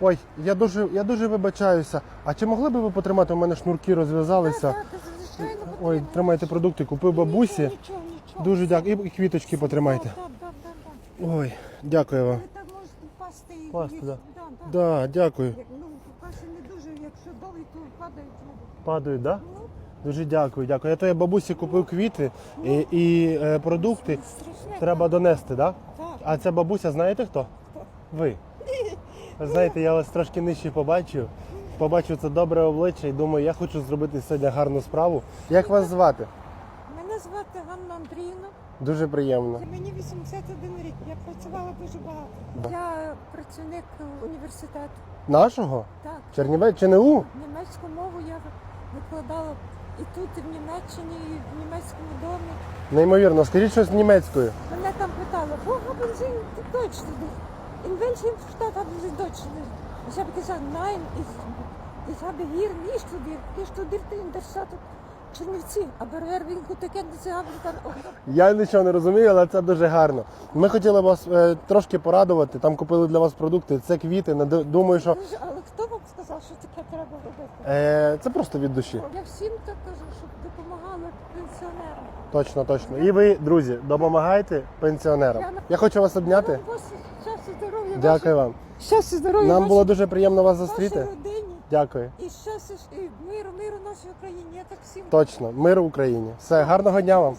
Ой, я дуже, я дуже вибачаюся. А чи могли б ви потримати? У мене шнурки розв'язалися. Так, так, звичайно, Ой, потрібно. тримайте продукти, купив бабусі. Нічого, нічого. Дуже дякую. І квіточки потримайте. Так, так, так, так. Ой, дякую вам. Ви так можете впасти і да. Да, да. Да, дякую. Як, Ну, каші не дуже, якщо довгі, то падають. ну, Падають, да? Ну, Дуже дякую, дякую. Я то я бабусі купив квіти і, і е, продукти. страшне. Треба донести, да? Так. А ця бабуся, знаєте хто? Ви. Ви знаєте, я вас трошки нижче побачив. Побачив це добре обличчя і думаю, я хочу зробити сьогодні гарну справу. Як вас звати? Мене звати Ганна Андріївна. Дуже приємно. Мені 81 рік. Я працювала дуже багато. Я працівник університету. Нашого? Так. Чернівець ЧНУ? Німецьку мову я викладала і тут, і в Німеччині, і в німецькому домі. Неймовірно, скажіть щось німецькою. Мене там питали, haben Sie Deutsch studiert? In welchem Stadt haben Sie Deutsch? Ich habe gesagt, nein, ich, ich habe hier nie studiert. Ich studierte in der Stadt Чернівці, Я нічого не розумію, але це дуже гарно. Ми хотіли вас е, трошки порадувати. Там купили для вас продукти. Це квіти. Думаю, що але хто вам сказав, що таке треба робити? е, це просто від душі. Я всім так кажу, щоб допомагали пенсіонерам. Точно, точно. І ви, друзі, допомагайте пенсіонерам. Я хочу вас обняти. Здоров'я, Дякую вам. щастя, здоров'я Нам вашій- було дуже приємно вас вашій зустріти. родині. Дякую. І щастя, і миру, миру нашій Україні. Я так всім Точно. Мир Україні. Все, гарного дня вам.